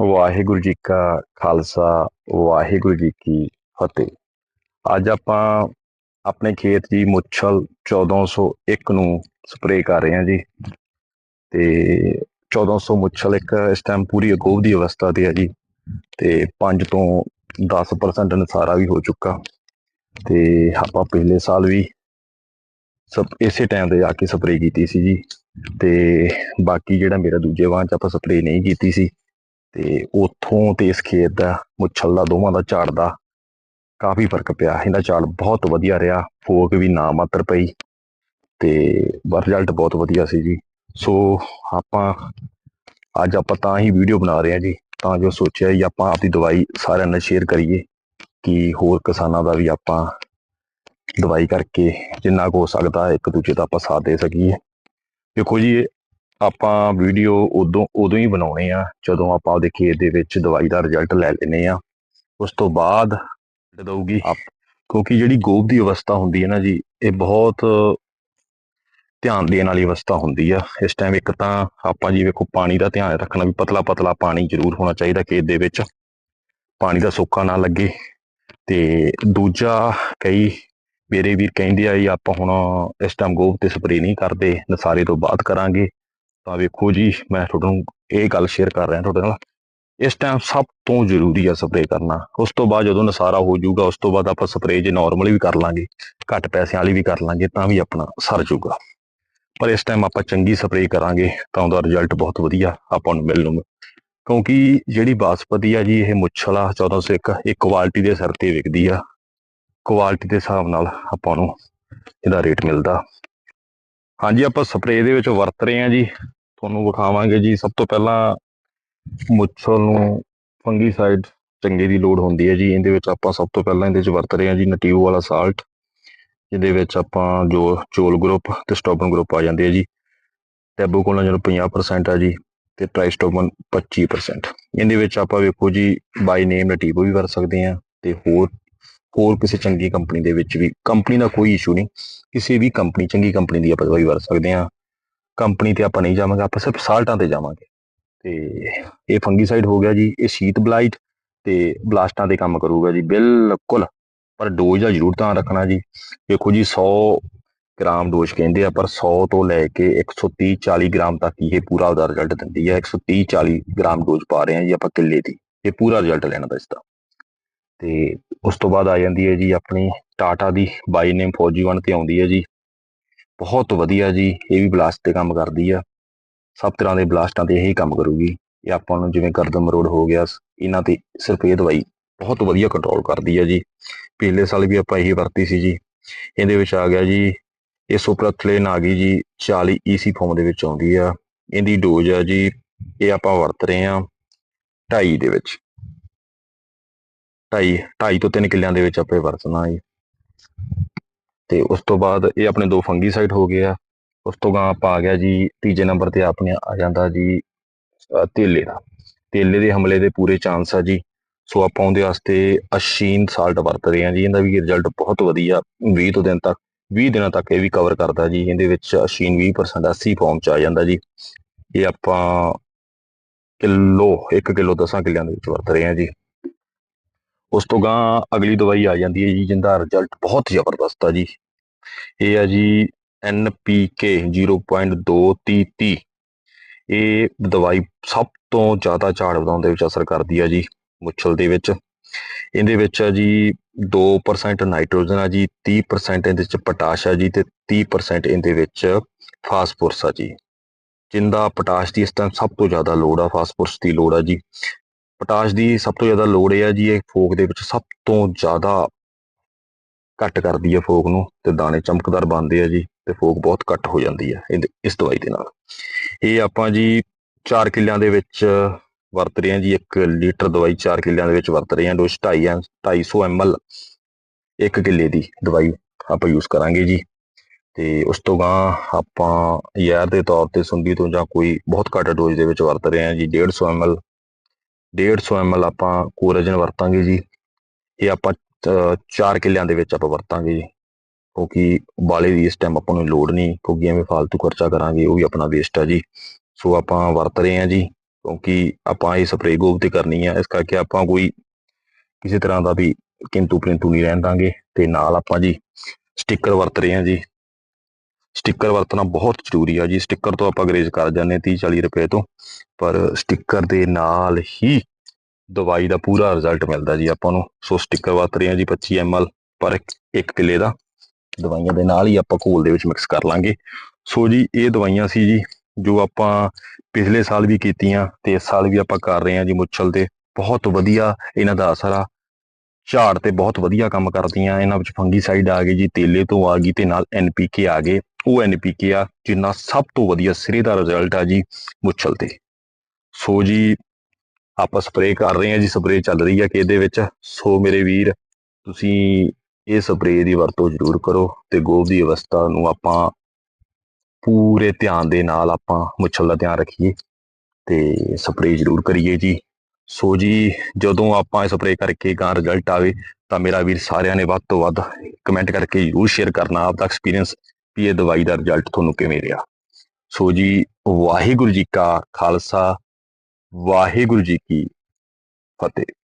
ਵਾਹਿਗੁਰੂ ਜੀ ਕਾ ਖਾਲਸਾ, ਵਾਹਿਗੁਰੂ ਜੀ ਕੀ ਫਤਿਹ। ਅੱਜ ਆਪਾਂ ਆਪਣੇ ਖੇਤ ਦੀ ਮੁੱਛਲ 1401 ਨੂੰ ਸਪਰੇਅ ਕਰ ਰਹੇ ਹਾਂ ਜੀ। ਤੇ 1400 ਮੁੱਛਲ ਇੱਕ ਇਸ ਟਾਈਮ ਪੂਰੀ ਅਗੋਵ ਦੀ ਅਵਸਥਾ ਤੇ ਹੈ ਜੀ। ਤੇ 5 ਤੋਂ 10% ਨਸਾਰਾ ਵੀ ਹੋ ਚੁੱਕਾ। ਤੇ ਆਪਾਂ ਪਿਛਲੇ ਸਾਲ ਵੀ ਸਭ ਇਸੇ ਟਾਈਮ ਤੇ ਜਾ ਕੇ ਸਪਰੇਅ ਕੀਤੀ ਸੀ ਜੀ। ਤੇ ਬਾਕੀ ਜਿਹੜਾ ਮੇਰਾ ਦੂਜੇ ਵਾਂ ਚ ਆਪਾਂ ਸਪਰੇਅ ਨਹੀਂ ਕੀਤੀ ਸੀ। ਤੇ ਉਥੋਂ ਤੇ ਇਸ ਖੇਤ ਦਾ ਮੁੱਛਲ ਦਾ ਦੋਵਾਂ ਦਾ ਝਾੜ ਦਾ ਕਾਫੀ ਫ਼ਰਕ ਪਿਆ। ਇਹਦਾ ਝਾੜ ਬਹੁਤ ਵਧੀਆ ਰਿਹਾ, ਫੋਕ ਵੀ ਨਾ ਮਾਤਰ ਪਈ ਤੇ ਰਿਜ਼ਲਟ ਬਹੁਤ ਵਧੀਆ ਸੀ ਜੀ। ਸੋ ਆਪਾਂ, ਅੱਜ ਆਪਾਂ ਤਾਂ ਹੀ ਵੀਡੀਓ ਬਣਾ ਰਹੇ ਹਾਂ ਜੀ। ਤਾਂ ਜੋ ਸੋਚਿਆ ਜੀ ਆਪਾਂ ਆਪਦੀ ਦਵਾਈ ਸਾਰਿਆਂ ਨਾਲ ਸ਼ੇਅਰ ਕਰੀਏ ਕਿ ਹੋਰ ਕਿਸਾਨਾਂ ਦਾ ਵੀ ਆਪਾਂ ਦਵਾਈ ਕਰਕੇ ਜਿੰਨਾ ਕੁ ਹੋ ਸਕਦਾ ਇੱਕ ਦੂਜੇ ਦਾ ਆਪਾਂ ਸਾਥ ਦੇ ਸਕੀਏ। ਦੇਖੋ ਜੀ ਆਪਾਂ ਵੀਡੀਓ ਉਦੋਂ ਉਦੋਂ ਹੀ ਬਣਾਉਣੇ ਆ ਜਦੋਂ ਆਪਾਂ ਉਹਦੇ ਖੇਤ ਦੇ ਵਿੱਚ ਦਵਾਈ ਦਾ ਰਿਜ਼ਲਟ ਲੈ ਲੈਨੇ ਆ। ਉਸ ਤੋਂ ਬਾਅਦ ਦਊਗੀ। ਕਿਉਂਕਿ ਜਿਹੜੀ ਗੋਬ ਦੀ ਅਵਸਥਾ ਹੁੰਦੀ ਹੈ ਨਾ ਜੀ ਇਹ ਬਹੁਤ ਧਿਆਨ ਦੇਣ ਵਾਲੀ ਅਵਸਥਾ ਹੁੰਦੀ ਆ। ਇਸ ਟਾਈਮ ਇੱਕ ਤਾਂ ਆਪਾਂ ਜੀ ਵੇਖੋ ਪਾਣੀ ਦਾ ਧਿਆਨ ਰੱਖਣਾ ਵੀ ਪਤਲਾ ਪਤਲਾ ਪਾਣੀ ਜ਼ਰੂਰ ਹੋਣਾ ਚਾਹੀਦਾ ਖੇਤ ਦੇ ਵਿੱਚ। ਪਾਣੀ ਦਾ ਸੋਕਾ ਨਾ ਲੱਗੇ। ਤੇ ਦੂਜਾ ਕਈ ਮੇਰੇ ਵੀਰ ਕਹਿੰਦੇ ਆ ਜੀ ਆਪਾਂ ਹੁਣ ਇਸ ਟਾਈਮ ਗੋਬ ਤੇ ਸਪਰੇ ਨਹੀਂ ਕਰਦੇ ਨਸਾਰੇ ਤੋਂ ਬਾਅਦ ਕਰਾਂਗੇ। ਤਾਂ ਵੇਖੋ ਜੀ, ਮੈਂ ਤੁਹਾਨੂੰ ਇਹ ਗੱਲ ਸ਼ੇਅਰ ਕਰ ਰਿਹਾ ਤੁਹਾਡੇ ਨਾਲ। ਇਸ ਟਾਈਮ ਸਭ ਤੋਂ ਜ਼ਰੂਰੀ ਆ ਸਪਰੇ ਕਰਨਾ। ਉਸ ਤੋਂ ਬਾਅਦ ਜਦੋਂ ਨਸਾਰਾ ਹੋ ਜਾਊਗਾ, ਉਸ ਤੋਂ ਬਾਅਦ ਆਪਾਂ ਸਪਰੇ ਜੇ ਨਾਰਮਲੀ ਵੀ ਕਰ ਲਾਂਗੇ, ਘੱਟ ਪੈਸਿਆਂ ਵਾਲੀ ਵੀ ਕਰ ਲਾਂਗੇ, ਤਾਂ ਵੀ ਆਪਣਾ ਸਰ ਜਾਊਗਾ। ਪਰ ਇਸ ਟਾਈਮ ਆਪਾਂ ਚੰਗੀ ਸਪਰੇ ਕਰਾਂਗੇ, ਤਾਂ ਉਹਦਾ ਰਿਜ਼ਲਟ ਬਹੁਤ ਵਧੀਆ ਆਪਾਂ ਨੂੰ ਮਿਲ ਲੂਗਾ ਕਿਉਂਕਿ ਜਿਹੜੀ ਬਾਸਪਤੀ ਆ ਜੀ, ਇਹ ਮੁੱਛਲਾ 1401 ਇੱਕ ਕੁਆਲਿਟੀ ਦੇ ਸਿਰ ਤੇ ਵਿਕਦੀ ਆ। ਕੁਆਲਿਟੀ ਦੇ ਹਿਸਾਬ ਨਾਲ ਆਪਾਂ ਨੂੰ ਇਹਦਾ ਰੇਟ ਮਿਲਦਾ। ਹਾਂਜੀ, ਆਪਾਂ ਸਪਰੇਅ ਦੇ ਵਿੱਚ ਵਰਤ ਰਹੇ ਹਾਂ ਜੀ। ਤੁਹਾਨੂੰ ਵਿਖਾਵਾਂਗੇ ਜੀ। ਸਭ ਤੋਂ ਪਹਿਲਾਂ ਮੁੱਛਲ ਨੂੰ ਫੰਗੀਸਾਈਡ ਚੰਗੇ ਦੀ ਲੋੜ ਹੁੰਦੀ ਹੈ ਜੀ। ਇਹਦੇ ਵਿੱਚ ਆਪਾਂ ਸਭ ਤੋਂ ਪਹਿਲਾਂ ਇਹਦੇ ਵਿੱਚ ਵਰਤ ਰਹੇ ਹਾਂ ਜੀ ਨਟੀਵੋ ਵਾਲਾ ਸਾਲਟ, ਜਿਹਦੇ ਵਿੱਚ ਆਪਾਂ ਜੋ ਚੋਲ ਗਰੁੱਪ ਤੇ ਸਟੋਬਨ ਗਰੁੱਪ ਆ ਜਾਂਦੇ ਆ ਜੀ। ਟੈਬੋ ਕੋਲਾਂ ਜਦੋਂ 50% ਆ ਜੀ ਤੇ ਟ੍ਰਾਈਸਟੋਬਨ 25% ਇਹਦੇ ਵਿੱਚ ਆਪਾਂ ਵੇਖੋ ਜੀ ਬਾਈ ਨੇਮ ਨਟੀਵੋ ਵੀ ਵਰਤ ਸਕਦੇ ਆ ਤੇ ਹੋਰ ਹੋਰ ਕਿਸੇ ਚੰਗੀ ਕੰਪਨੀ ਦੇ ਵਿੱਚ ਵੀ। ਕੰਪਨੀ ਦਾ ਕੋਈ ਇਸ਼ੂ ਨਹੀਂ। ਕਿਸੇ ਵੀ ਕੰਪਨੀ ਚੰਗੀ ਕੰਪਨੀ ਦੀ ਆਪਾਂ ਦਵਾਈ ਵਰਤ ਸਕਦੇ ਆ ਕੰਪਨੀ ਤੇ ਆਪਾਂ ਨਹੀਂ ਜਾਵਾਂਗੇ, ਆਪਾਂ ਸਿਰਫ ਸਾਲਟਾਂ ਤੇ ਜਾਵਾਂਗੇ। ਤੇ ਇਹ ਫੰਗੀਸਾਈਡ ਹੋ ਗਿਆ ਜੀ, ਇਹ ਸ਼ੀਤ ਬਲਾਈਟ ਤੇ ਬਲਾਸਟਾਂ ਤੇ ਕੰਮ ਕਰੂਗਾ ਜੀ, ਬਿਲਕੁਲ। ਪਰ ਡੋਜ਼ ਦਾ ਜ਼ਰੂਰ ਧਿਆਨ ਰੱਖਣਾ ਜੀ। ਦੇਖੋ ਜੀ 100 ਗ੍ਰਾਮ ਡੋਜ਼ ਕਹਿੰਦੇ ਆ, ਪਰ 100 ਤੋਂ ਲੈ ਕੇ 130 40 ਗ੍ਰਾਮ ਤੱਕ ਹੀ ਇਹ ਪੂਰਾ ਉਹਦਾ ਰਿਜ਼ਲਟ ਦਿੰਦੀ ਹੈ 130 40 ਗ੍ਰਾਮ ਡੋਜ਼ ਪਾ ਰਹੇ ਹਾਂ ਜੀ ਆਪਾਂ ਕਿੱਲੇ ਦੀ। ਇਹ ਪੂਰਾ ਰਿਜ਼ਲਟ ਲੈਣਾ ਦਾ। ਇਸਦਾ ਤੇ ਉਸ ਤੋਂ ਬਾਅਦ ਆ ਜਾਂਦੀ ਹੈ ਜੀ ਆਪਣੀ ਟਾਟਾ ਦੀ, ਬਾਈ ਨੇਮ ਫੌਜੀ ਵਨ ਤੇ ਆਉਂਦੀ ਹੈ ਜੀ। ਬਹੁਤ ਵਧੀਆ ਜੀ, ਇਹ ਵੀ ਬਲਾਸਟ ਤੇ ਕੰਮ ਕਰਦੀ ਆ। ਸਭ ਤਰ੍ਹਾਂ ਦੇ ਬਲਾਸਟਾਂ ਤੇ ਇਹੀ ਕੰਮ ਕਰੂਗੀ। ਇਹ ਆਪਾਂ ਨੂੰ ਜਿਵੇਂ ਗਰਦਮ ਰੋਡ ਹੋ ਗਿਆ, ਇਹਨਾਂ ਤੇ ਸਿਰਫ ਇਹ ਦਵਾਈ ਬਹੁਤ ਵਧੀਆ ਕੰਟਰੋਲ ਕਰਦੀ ਆ ਜੀ। ਪਿਛਲੇ ਸਾਲ ਵੀ ਆਪਾਂ ਇਹੀ ਵਰਤੀ ਸੀ ਜੀ। ਇਹਦੇ ਵਿੱਚ ਆ ਗਿਆ ਜੀ, ਇਹ ਸੁਪਰਥਲੇਨ ਆ ਗਈ ਜੀ 40 ਈਸੀ ਫਾਰਮ ਦੇ ਵਿੱਚ ਆਉਂਦੀ ਆ। ਇਹਦੀ ਡੋਜ਼ ਆ ਜੀ, ਇਹ ਆਪਾਂ ਵਰਤ ਰਹੇ ਆ 2.5 ਦੇ ਵਿੱਚ। 2.5 2.5 ਤੋਂ 3 ਕਿੱਲਿਆਂ ਦੇ ਵਿੱਚ ਆਪੇ ਵਰਤਣਾ ਜੀ। ਤੇ ਉਸ ਤੋਂ ਬਾਅਦ ਇਹ ਆਪਣੇ ਦੋ ਫੰਗੀਸਾਈਡ ਹੋ ਗਏ ਆ। ਉਸ ਤੋਂ ਗਾਂ ਆਪਾਂ ਆ ਗਿਆ ਜੀ, ਤੀਜੇ ਨੰਬਰ ਤੇ ਆਪਣੇ ਆ ਜਾਂਦਾ ਜੀ ਤੇਲੇ ਦਾ। ਤੇਲੇ ਦੇ ਹਮਲੇ ਦੇ ਪੂਰੇ ਚਾਂਸ ਆ ਜੀ। ਸੋ ਆਪਾਂ ਉਹਦੇ ਵਾਸਤੇ ਅਸ਼ੀਨ ਸਾਲਟ ਵਰਤ ਰਹੇ ਹਾਂ ਜੀ। ਇਹਦਾ ਵੀ ਰਿਜ਼ਲਟ ਬਹੁਤ ਵਧੀਆ 20 ਤੋਂ ਦਿਨ ਤੱਕ 20 ਦਿਨਾਂ ਤੱਕ ਇਹ ਵੀ ਕਵਰ ਕਰਦਾ ਜੀ। ਇਹਦੇ ਵਿੱਚ ਅਸ਼ੀਨ 20% 80 ਫਾਰਮ ਚ ਆ ਜਾਂਦਾ ਜੀ। ਇਹ ਆਪਾਂ ਕਿਲੋ 1 ਕਿਲੋ 10 ਕਿੱਲਿਆਂ ਦੇ ਵਿੱਚ ਵਰਤ ਰਹੇ ਹਾਂ ਜੀ। ਉਸ ਤੋਂ ਗਾਂ ਅਗਲੀ ਦਵਾਈ ਆ ਜਾਂਦੀ ਹੈ ਜੀ, ਜਿੰਦਾ ਰਿਜ਼ਲਟ ਬਹੁਤ ਜ਼ਬਰਦਸਤ ਆ ਜੀ। ਇਹ ਆ ਜੀ NPK 0.233 ਇਹ ਦਵਾਈ ਸਭ ਤੋਂ ਜ਼ਿਆਦਾ ਝਾੜ ਵਧਾਉਣ ਦੇ ਵਿੱਚ ਅਸਰ ਕਰਦੀ ਆ ਜੀ, ਮੁੱਛਲ ਦੇ ਵਿੱਚ। ਇਹਦੇ ਵਿੱਚ ਆ ਜੀ 2% ਨਾਈਟ੍ਰੋਜਨ ਆ ਜੀ 30% ਇਹਦੇ ਵਿੱਚ ਪੋਟਾਸ਼ ਆ ਜੀ ਤੇ 30% ਇਹਦੇ ਵਿੱਚ ਫਾਸਫੋਰਸ ਆ ਜੀ। ਜਿੰਦਾ ਪੋਟਾਸ਼ ਦੀ ਇਸ ਟਾਈਮ ਸਭ ਤੋਂ ਜ਼ਿਆਦਾ ਲੋੜ ਆ, ਫਾਸਫੋਰਸ ਦੀ ਲੋੜ ਆ ਜੀ। ਪੋਟਾਸ਼ ਦੀ ਸਭ ਤੋਂ ਜ਼ਿਆਦਾ ਲੋੜ ਇਹ ਹੈ ਜੀ, ਇਹ ਫੋਕ ਦੇ ਵਿੱਚ ਸਭ ਤੋਂ ਜ਼ਿਆਦਾ ਘੱਟ ਕਰਦੀ ਹੈ ਫੋਕ ਨੂੰ ਤੇ ਦਾਣੇ ਚਮਕਦਾਰ ਬਣਦੇ ਆ ਜੀ ਤੇ ਫੋਕ ਬਹੁਤ ਘੱਟ ਹੋ ਜਾਂਦੀ ਹੈ ਇਹਦੇ- ਇਸ ਦਵਾਈ ਦੇ ਨਾਲ। ਇਹ ਆਪਾਂ ਜੀ 4 ਕਿੱਲਿਆਂ ਦੇ ਵਿੱਚ ਵਰਤ ਰਹੇ ਹਾਂ ਜੀ 1 ਲੀਟਰ ਦਵਾਈ 4 ਕਿੱਲਿਆਂ ਦੇ ਵਿੱਚ ਵਰਤ ਰਹੇ ਹਾਂ ਡੋਜ਼ 2.5 ਐਮ 250 ml ਇੱਕ ਕਿੱਲੇ ਦੀ ਦਵਾਈ ਆਪਾਂ ਯੂਜ਼ ਕਰਾਂਗੇ ਜੀ। ਤੇ ਉਸ ਤੋਂ ਗਾਂ ਆਪਾਂ ਯਾਰ ਦੇ ਤੌਰ ਤੇ ਸੁੰਡੀ ਤੋਂ ਜਾਂ ਕੋਈ ਬਹੁਤ ਘੱਟ ਡੋਜ਼ ਦੇ ਵਿੱਚ ਵਰਤ ਰਹੇ ਹਾਂ ਜੀ 150 ml 150 ml ਆਪਾਂ ਕੋਰਾਜਨ ਵਰਤਾਂਗੇ ਜੀ। ਇਹ ਆਪਾਂ 4 ਕਿੱਲਿਆਂ ਦੇ ਵਿੱਚ ਆਪਾਂ ਵਰਤਾਂਗੇ ਜੀ। ਕਿਉਂਕਿ ਬਾਲੇ ਦੀ ਇਸ ਟਾਈਮ ਆਪਾਂ ਨੂੰ ਲੋੜ ਨਹੀਂ, ਕਿਉਂਕਿ ਐਵੇਂ ਫालतू ਖਰਚਾ ਕਰਾਂਗੇ, ਉਹ ਵੀ ਆਪਣਾ ਵੇਸਟ ਆ ਜੀ। ਸੋ ਆਪਾਂ ਵਰਤ ਰਹੇ ਹਾਂ ਜੀ, ਕਿਉਂਕਿ ਆਪਾਂ ਇਹ ਸਪਰੇਅ ਗੋਬ ਤੇ ਕਰਨੀ ਆ। ਇਸ ਕਰਕੇ ਆਪਾਂ ਕੋਈ ਕਿਸੇ ਤਰ੍ਹਾਂ ਦਾ ਵੀ ਕਿੰਤੂ ਪਰੰਤੂ ਨਹੀਂ ਰਹਿਣ ਦਾਂਗੇ। ਤੇ ਨਾਲ ਆਪਾਂ ਜੀ ਸਟicker ਵਰਤ ਰਹੇ ਹਾਂ ਜੀ। ਸਟicker ਵਰਤਣਾ ਬਹੁਤ ਜ਼ਰੂਰੀ ਆ ਜੀ। ਸਟicker ਤੋਂ ਆਪਾਂ ਗਰੇਜ ਕਰ ਜਾਂਦੇ 30 40 ਰੁਪਏ ਤੋਂ। ਪਰ ਸਟicker ਦੇ ਨਾਲ ਹੀ ਦਵਾਈ ਦਾ ਪੂਰਾ ਰਿਜ਼ਲਟ ਮਿਲਦਾ ਜੀ ਆਪਾਂ ਨੂੰ। ਸੋ ਸਟicker ਵਰਤ ਰਹੇ ਹਾਂ ਜੀ 25 ml ਪਰ ਇੱਕ- ਇੱਕ ਕਿੱਲੇ ਦਾ। ਦਵਾਈਆਂ ਦੇ ਨਾਲ ਹੀ ਆਪਾਂ ਘੋਲ ਦੇ ਵਿੱਚ ਮਿਕਸ ਕਰ ਲਾਂਗੇ। ਸੋ ਜੀ ਇਹ ਦਵਾਈਆਂ ਸੀ ਜੀ ਜੋ ਆਪਾਂ ਪਿਛਲੇ ਸਾਲ ਵੀ ਕੀਤੀਆਂ ਤੇ ਇਸ ਸਾਲ ਵੀ ਆਪਾਂ ਕਰ ਰਹੇ ਹਾਂ ਜੀ ਮੁੱਛਲ ਤੇ। ਬਹੁਤ ਵਧੀਆ ਇਹਨਾਂ ਦਾ ਅਸਰ ਆ। ਝਾੜ ਤੇ ਬਹੁਤ ਵਧੀਆ ਕੰਮ ਕਰਦੀਆਂ। ਇਹਨਾਂ ਵਿੱਚ ਫੰਗੀਸਾਈਡ ਆ ਗਏ ਜੀ, ਤੇਲੇ ਤੋਂ ਆ ਗਈ ਤੇ ਨਾਲ ਐਨਪੀਕੇ ਆ ਗਏ। ਉਹ ਐਨਪੀਕੇ ਆ, ਜਿੰਨਾ ਸਭ ਤੋਂ ਵਧੀਆ ਸਿਰੇ ਦਾ ਰਿਜ਼ਲਟ ਆ ਜੀ ਮੁੱਛਲ ਤੇ। ਸੋ ਜੀ, ਆਪਾਂ ਸਪਰੇਅ ਕਰ ਰਹੇ ਹਾਂ ਜੀ ਸਪਰੇਅ ਚੱਲ ਰਹੀ ਹੈ ਕਿ ਇਹਦੇ ਵਿੱਚ? ਸੋ ਮੇਰੇ ਵੀਰ, ਤੁਸੀਂ ਇਹ ਸਪਰੇਅ ਦੀ ਵਰਤੋਂ ਜ਼ਰੂਰ ਕਰੋ ਤੇ ਗੋਭ ਦੀ ਅਵਸਥਾ ਨੂੰ ਆਪਾਂ ਪੂਰੇ ਧਿਆਨ ਦੇ ਨਾਲ ਆਪਾਂ ਮੁੱਛਲ ਦਾ ਧਿਆਨ ਰੱਖੀਏ ਤੇ ਸਪਰੇਅ ਜ਼ਰੂਰ ਕਰੀਏ ਜੀ। ਸੋ ਜੀ, ਜਦੋਂ ਆਪਾਂ ਇਹ ਸਪਰੇਅ ਕਰਕੇ ਗਾਂ ਰਿਜ਼ਲਟ ਆਵੇ ਤਾਂ ਮੇਰਾ ਵੀਰ ਸਾਰਿਆਂ ਨੇ ਵੱਧ ਤੋਂ ਵੱਧ ਕਮੈਂਟ ਕਰਕੇ ਜ਼ਰੂਰ ਸ਼ੇਅਰ ਕਰਨਾ, ਆਪਦਾ ਐਕਸਪੀਰੀਅੰਸ ਵੀ ਇਹ ਦਵਾਈ ਦਾ ਰਿਜ਼ਲਟ ਤੁਹਾਨੂੰ ਕਿਵੇਂ ਰਿਹਾ? ਸੋ ਜੀ, ਵਾਹਿਗੁਰੂ ਜੀ ਕਾ ਖਾਲਸਾ, ਵਾਹਿਗੁਰੂ ਜੀ ਕੀ ਫਤਿਹ।